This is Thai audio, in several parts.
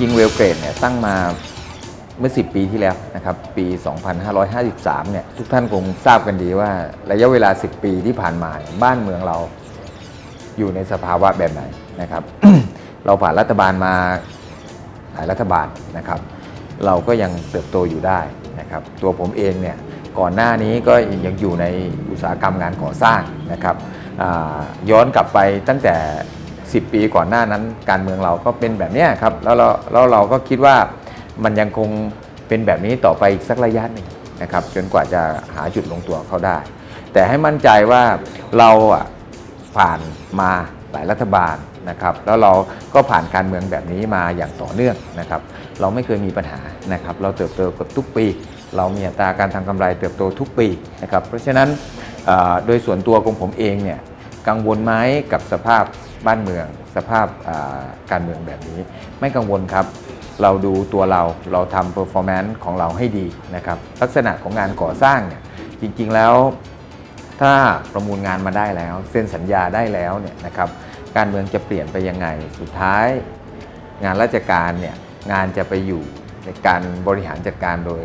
ริงๆเวลเกรดเนี่ยตั้งมาเมื่อ 10 ปีที่แล้วนะครับปี 2553 เนี่ยทุกท่านคงทราบกันดีว่าระยะเวลา 10 ปีที่ผ่านมาบ้านเมืองเราอยู่ในสภาวะแบบไหนนะครับ เราผ่านรัฐบาลมาหลายรัฐบาลนะครับ เราก็ยังเติบโตอยู่ได้นะครับ ตัวผมเองเนี่ยก่อนหน้านี้ก็ยังอยู่ในอุตสาหกรรมงานก่อสร้างนะครับย้อนกลับไปตั้งแต่ 10 ปีก่อนหน้านั้นการเมืองเราก็เป็นแบบนี้ครับแล้วเราแล้วเราก็คิดว่ามันยังคงเป็นแบบนี้ต่อไปอีกสักระยะหนึ่งนะครับจนกว่าจะหาจุดลงตัวเขาได้ แต่ให้มั่นใจว่าเราผ่านมาหลายรัฐบาลนะครับแล้วเราก็ผ่านการเมืองแบบนี้มาอย่างต่อเนื่องนะครับเราไม่เคยมีปัญหานะครับเราเติบโตกับทุกปี เรามีอัตราการทำกำไรเติบโตทุกปีนะครับเพราะฉะนั้นโดยส่วนตัวของผมเองเนี่ยกังวลไหมกับสภาพ บ้านเมือง สภาพาการเมืองแบบนี้ ไม่กังวลครับ เราดูตัวเราเราทำ performance ของเราให้ดีนะครับลักษณะของงานก่อสร้างเนี่ยจริงๆแล้วถ้าประมูลงานมาได้แล้ว เซ็นสัญญาได้แล้วเนี่ยนะครับการเมืองจะเปลี่ยนไปยังไง สุดท้าย งานราชการเนี่ยงานจะไปอยู่ในการบริหารจัดการโดย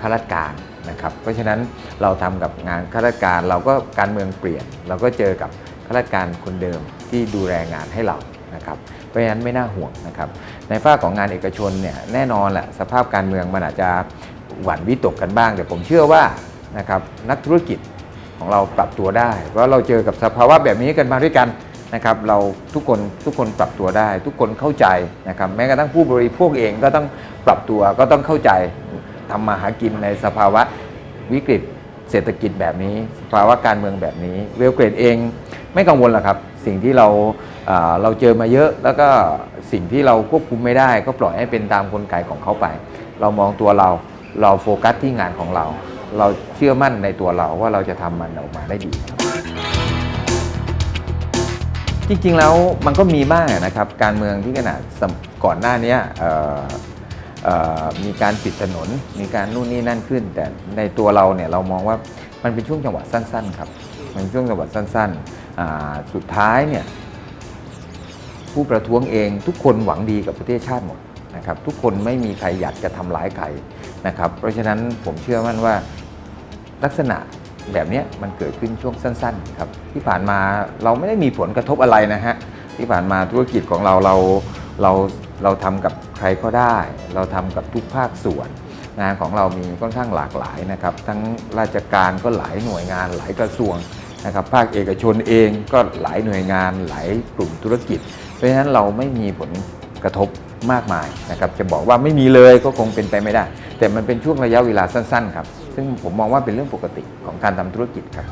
ข้าราชการนะครับเพราะฉะนั้นเราทำกับงานข้าราชการเราก็การเมืองเปลี่ยน เราก็เจอกับข้าราชการคนเดิม ที่ดูแลงานให้เรานะครับเพราะฉะนั้นไม่น่าห่วงนะครับในฝ้าของงานเอกชนเนี่ยแน่นอนแหละสภาพการเมืองมันอาจจะหวั่นวิตกกันบ้าง แต่ผมเชื่อว่านะครับนักธุรกิจของเราปรับตัวได้ เพราะเราเจอกับสภาวะแบบนี้กันมาด้วยกันนะครับเราทุกคนทุกคนปรับตัวได้ ทุกคนเข้าใจนะครับแม้กระทั่งผู้บริโภคเองก็ต้องปรับตัวก็ต้องเข้าใจทำมาหากินในสภาวะวิกฤตเศรษฐกิจแบบนี้สภาวะการเมืองแบบนี้เวลเกรดเองไม่กังวลหรอกครับ สิ่งที่เราเราเจอมาเยอะ แล้วก็สิ่งที่เราควบคุมไม่ได้ ก็ปล่อยให้เป็นตามกลไกของเขาไป เรามองตัวเราเราโฟกัสที่งานของเรา เราเชื่อมั่นในตัวเราว่าเราจะทำมันออกมาได้ดีจริงๆแล้วมันก็มีบ้างนะครับการเมืองที่ขนาดก่อนหน้านี้มีการปิดถนน มีการนู่นนี่นั่นขึ้น แต่ในตัวเราเนี่ยเรามองว่ามันเป็นช่วงจังหวะสั้น ๆ ครับ มันเป็นช่วงจังหวะสั้น ๆ สุดท้ายเนี่ยผู้ประท้วงเองทุกคนหวังดีกับประเทศชาติหมดนะครับทุกคนไม่มีใครอยากจะทำร้ายใครนะครับเพราะฉะนั้นผมเชื่อมั่นว่าลักษณะแบบนี้มันเกิดขึ้นช่วงสั้นๆครับที่ผ่านมาเราไม่ได้มีผลกระทบอะไรนะฮะที่ผ่านมาธุรกิจของเราเราเราเราทำกับใครก็ได้ เราทำกับทุกภาคส่วน งานของเรามีค่อนข้างหลากหลายนะครับ ทั้งราชการก็หลายหน่วยงานหลายกระทรวง นะครับภาคเอกชนเองก็หลายหน่วยงานหลายกลุ่มธุรกิจ เพราะฉะนั้นเราไม่มีผลกระทบมากมายนะครับจะบอกว่าไม่มีเลยก็คงเป็นไปไม่ได้ แต่มันเป็นช่วงระยะเวลาสั้นๆครับซึ่งผมมองว่าเป็นเรื่องปกติของการทำธุรกิจครับ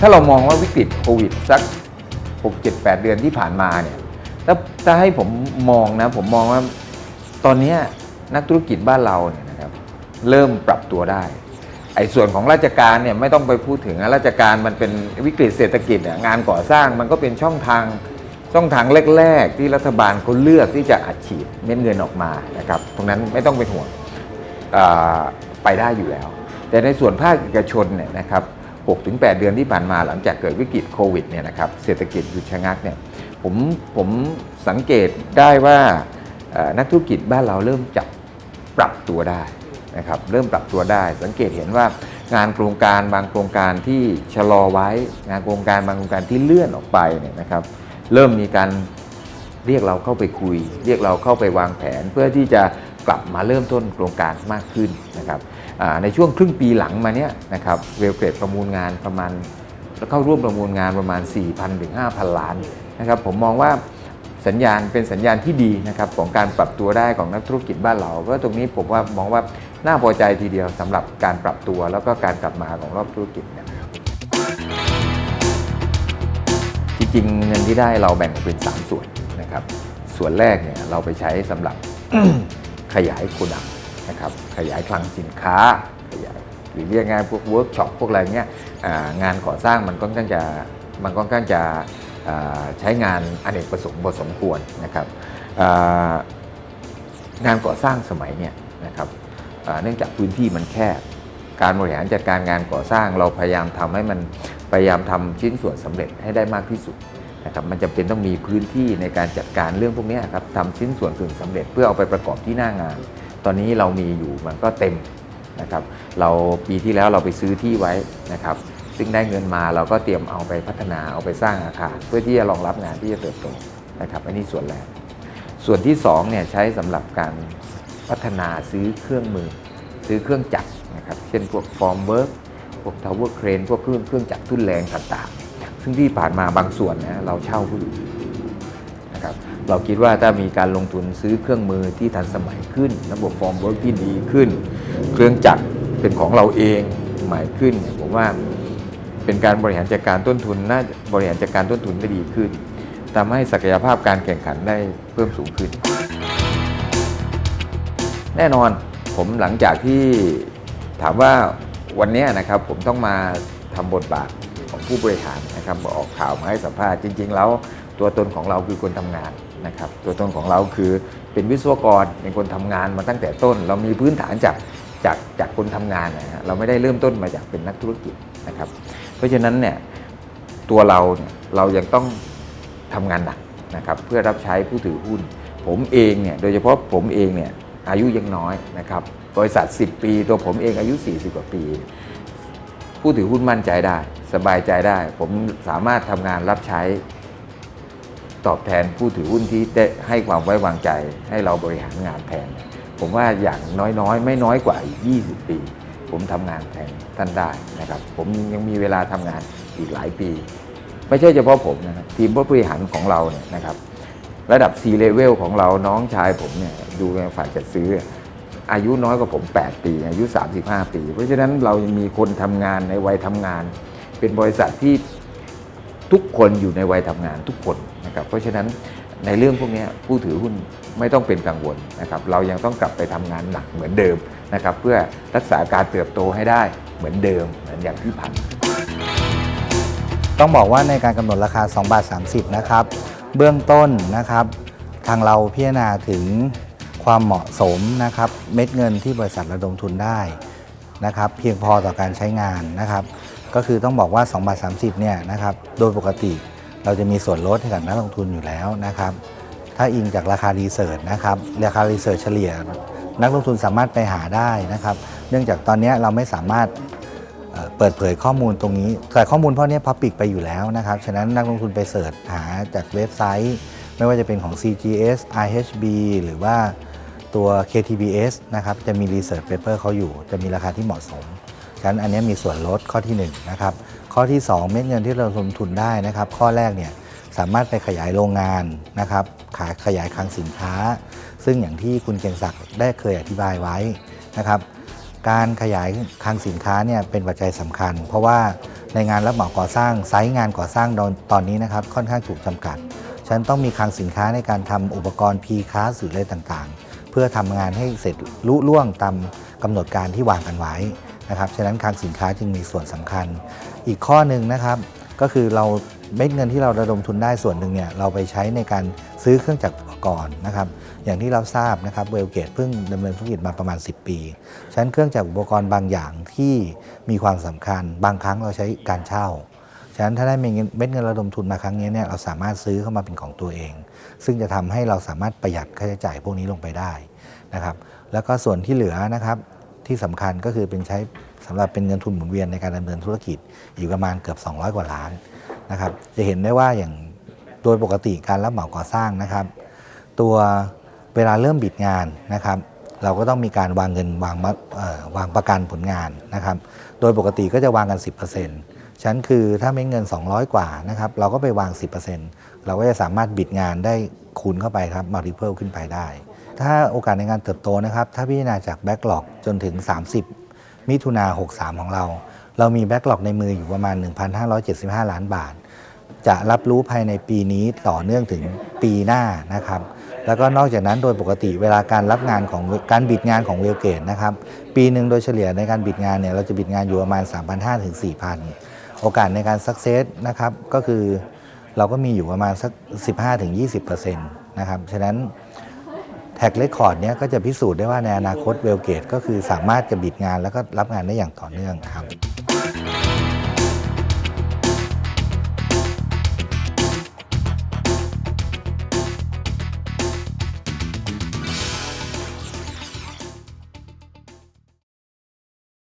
ถ้าเรามองว่าวิกฤตโควิดสัก 6 7 8 เดือนที่ผ่านมาเนี่ยถ้าถ้าให้ผมมองนะผมมองว่าตอนนี้นักธุรกิจบ้านเราเนี่ยนะครับเริ่มปรับตัวได้ ไอ้ส่วนของราชการเนี่ยไม่ต้องไปพูดถึงนะราชการมันเป็นวิกฤตเศรษฐกิจเนี่ยงานก่อสร้างมันก็เป็นช่องทางช่องทางแรก ๆ ที่รัฐบาลเขาเลือกที่จะอัดฉีดเม็ดเงินออกมานะครับตรงนั้นไม่ต้องเป็นห่วงไปได้อยู่แล้ว แต่ในส่วนภาคเอกชนเนี่ยนะครับ6-8 เดือนที่ผ่านมาหลังจากเกิดวิกฤตโควิดเนี่ยนะครับเศรษฐกิจหยุดชะงักเนี่ยผมผมสังเกตได้ว่านักธุรกิจบ้านเราเริ่มจับปรับตัวได้ นะครับเริ่มปรับตัวได้ สังเกตเห็นว่างานโครงการบางโครงการที่ชะลอไว้ งานโครงการบางโครงการที่เลื่อนออกไปเนี่ยนะครับเริ่มมีการเรียกเราเข้าไปคุย เรียกเราเข้าไปวางแผนเพื่อที่จะกลับมาเริ่มต้นโครงการมากขึ้นนะครับในช่วงครึ่งปีหลังมาเนี้ยนะครับเวลเกรดประมูลงานประมาณเข้าร่วมประมูลงานประมาณ 4,000ถึง5,000 ล้านนะครับผมมองว่าสัญญาณเป็นสัญญาณที่ดีนะครับของการปรับตัวได้ของนักธุรกิจบ้านเรา ก็ตรงนี้ผมว่ามองว่า น่าพอใจทีเดียวสำหรับการปรับตัวแล้วก็การกลับมาของรอบธุรกิจเนยนะครับจริงๆเงินที่ได้เราแบ่งออกเป็น 3 ส่วนนะครับ ส่วนแรกเนี่ยเราไปใช้สำหรับขยายโกดังนะครับขยายคลังสินค้าขยายหรือเรียกง่ายพวกเวิร์กช็อปพวกอะไรเงี้ยอ่างานก่อสร้างมันก็ค่อนข้างจะมันก็ค่อนข้างจะอ่าใช้งานอเนกประสงค์พอสมควรนะครับอ่างานก่อสร้างสมัยเนี่ยนะครับอ่า เนื่องจากพื้นที่มันแคบ การบริหารจัดการงานก่อสร้าง เราพยายามทำให้มันพยายามทำชิ้นส่วนสำเร็จให้ได้มากที่สุดนะครับมันจะเป็นต้องมีพื้นที่ในการจัดการเรื่องพวกนี้ครับทำชิ้นส่วนกึ่งสำเร็จเพื่อเอาไปประกอบที่หน้างาน ตอนนี้เรามีอยู่มันก็เต็มนะครับเราปีที่แล้วเราไปซื้อที่ไว้นะครับซึ่งได้เงินมาเราก็เตรียมเอาไปพัฒนาเอาไปสร้างอาคารเพื่อที่จะรองรับงานที่จะเติบโตนะครับอันนี้ส่วนแรกส่วนที่2เนี่ยใช้สำหรับการ พัฒนาซื้อเครื่องมือ ซื้อเครื่องจักรนะครับเช่นพวกฟอร์มเวิร์กพวกทาวเวอร์เครนพวกเครื่องเครื่องจักรทุ่นแรงต่างๆ ซึ่งที่ผ่านมาบางส่วนนะเราเช่าผู้อื่นนะครับเราคิดว่าถ้ามีการลงทุนซื้อเครื่องมือที่ทันสมัยขึ้น ระบบฟอร์มเวิร์กที่ดีขึ้น เครื่องจักรเป็นของเราเองใหม่ขึ้นผมว่าเป็นการบริหารจัดการต้นทุนน่าบริหารจัดการต้นทุนได้ดีขึ้นทำให้ศักยภาพการแข่งขันได้เพิ่มสูงขึ้น แน่นอนผมหลังจากที่ถามว่าวันนี้นะครับผมต้องมาทำบทบาทของผู้บริหารนะครับออกข่าวมาให้สัมภาษณ์จริง ๆ แล้วตัวตนของเราคือคนทำงานนะครับตัวตนของเราคือเป็นวิศวกรเป็นคนทำงานมาตั้งแต่ต้น เรามีพื้นฐานจากจากจากคนทำงานนะฮะเราไม่ได้เริ่มต้นมาจากเป็นนักธุรกิจนะครับ เพราะฉะนั้นเนี่ยตัวเราเนี่ยเรายังต้องทำงานหนักนะครับเพื่อรับใช้ผู้ถือหุ้น ผมเองเนี่ยโดยเฉพาะผมเองเนี่ย อายุยังน้อยนะครับบริษัท 10 ปี ตัวผมเองอายุ 40 กว่าปี ผู้ถือหุ้นมั่นใจได้ สบายใจได้ ผมสามารถทำงานรับใช้ ตอบแทนผู้ถือหุ้นที่ได้ให้ความไว้วางใจ ให้เราบริหารงานแทน ผมว่าอย่างน้อยๆ ไม่น้อยกว่าอีก 20 ปี ผมทำงานแทนท่านได้นะครับ ผมยังมีเวลาทำงานอีกหลายปี ไม่ใช่เฉพาะผมนะครับทีมผู้บริหารของเราเนี่ยนะครับ ระดับ C level ของเราน้องชายผมเนี่ยดูในฝ่ายจัดซื้อ อายุน้อยกว่าผม 8 ปี อายุ 35 ปี เพราะฉะนั้นเรายังมีคนทำงานในวัยทำงาน เป็นบริษัทที่ทุกคนอยู่ในวัยทำงานทุกคนนะครับเพราะฉะนั้นในเรื่องพวกนี้ผู้ถือหุ้นไม่ต้องเป็นกังวลนะครับเรายังต้องกลับไปทำงานหนักเหมือนเดิมนะครับเพื่อรักษาการเติบโตให้ได้เหมือนเดิมเหมือนอย่างที่ผ่านต้องบอกว่าในการกำหนดราคา 2 บาท 30 นะครับ เบื้องต้นนะครับ ทางเราพิจารณาถึงความเหมาะสมนะครับเม็ดเงินที่บริษัทระดมทุนได้นะครับเพียงพอต่อการใช้งานนะครับ ก็คือต้องบอกว่า2บาท30เนี่ยนะครับโดยปกติเราจะมีส่วนลดให้กับนักลงทุนอยู่แล้วนะครับ ถ้าอิงจากราคารีเสิร์ชนะครับราคารีเสิร์ชเฉลี่ย นักลงทุนสามารถไปหาได้นะครับ เนื่องจากตอนนี้เราไม่สามารถ เปิดเผยข้อมูลตรงนี้ แต่ข้อมูลพวกนี้พับปิกไปอยู่แล้วนะครับ ฉะนั้นนักลงทุนไปเสิร์ชหาจากเว็บไซต์ ไม่ว่าจะเป็นของ CGS IHB หรือว่าตัว KTBS นะครับ จะมี Research Paper เขาอยู่ จะมีราคาที่เหมาะสม ฉะนั้นอันนี้มีส่วนลดข้อที่ 1 นะครับ ข้อที่ 2 เม็ดเงินที่เราลงทุนได้นะครับ ข้อแรกเนี่ยสามารถไปขยายโรงงานนะครับ ขายขยายคลังสินค้า ซึ่งอย่างที่คุณเกียงศักดิ์ได้เคยอธิบายไว้นะครับ การขยายคลังสินค้าเนี่ยเป็นปัจจัยสำคัญ เพราะว่าในงานรับเหมาก่อสร้างไซต์งานก่อสร้างตอนนี้นะครับค่อนข้างถูกจำกัดฉันต้องมีคลังสินค้าในการทำอุปกรณ์ P คาสหรืออะไรต่างๆ เพื่อทำงานให้เสร็จลุล่วงตามกำหนดการที่วางกันไว้นะครับฉะนั้นคลังสินค้าจึงมีส่วนสำคัญ อีกข้อหนึ่งนะครับ ก็คือเราเม็ดเงินที่เราระดมทุนได้ส่วนหนึ่งเนี่ยเราไปใช้ในการ ซื้อเครื่องจักรอุปกรณ์นะครับ อย่างที่เราทราบนะครับเวลเกตเพิ่งดำเนินธุรกิจมาประมาณ 10 ปีฉะนั้นเครื่องจักรอุปกรณ์บางอย่างที่มีความสำคัญ บางครั้งเราใช้การเช่าฉะนั้นถ้าได้เม็ดเงินเม็ดเงินระดมทุนมาครั้งนี้เนี่ยเราสามารถซื้อเข้ามาเป็นของตัวเอง ซึ่งจะทำให้เราสามารถประหยัดค่าใช้จ่ายพวกนี้ลงไปได้นะครับ แล้วก็ส่วนที่เหลือนะครับที่สำคัญก็คือเป็นใช้สำหรับเป็นเงินทุนหมุนเวียนในการดำเนินธุรกิจอีกประมาณเกือบ 200 กว่าล้านนะครับ จะเห็นได้ว่าอย่าง ดยปกติการรับเหมาก่อสร้างนะครับ ตัวเวลาเริ่มบิดงานนะครับ เราก็ต้องมีการวางเงินวางวางประกันผลงานนะครับ โดยปกติก็จะวางกัน 10%ฉะนั้นคือถ้าไม่เงิน 200 กว่านะครับเราก็ไปวาง 10%เราก็จะสามารถบิดงานได้คูณเข้าไปครับมัลติเพ e ขึ้นไปได้ ถ้าโอกาสในการเติบโตนะครับ ถ้าพิจารณาจากแบ็กหลอกจนถึง 30 มิถุนา63 ของเรา เรามีแบ็กหลอกในมืออยู่ประมาณ 1,575 ล้านบาท จะรับรู้ภายในปีนี้ต่อเนื่องถึงปีหน้านะครับ แล้วก็นอกจากนั้นโดยปกติเวลาการรับงานของการบิดงานของเวลเกตนะครับ ปีหนึ่งโดยเฉลี่ยในการบิดงานเนี่ยเราจะบิดงานอยู่ประมาณ 3,500ถึง4,000 โอกาสในการสักเซสนะครับก็คือเราก็มีอยู่ประมาณสัก 15ถึง20%นะครับฉะนั้นแท็กเรคคอร์ดเนี้ยก็จะพิสูจน์ได้ว่าในอนาคตเวลเกตก็คือสามารถจะบิดงานแล้วก็รับงานได้อย่างต่อเนื่องครับ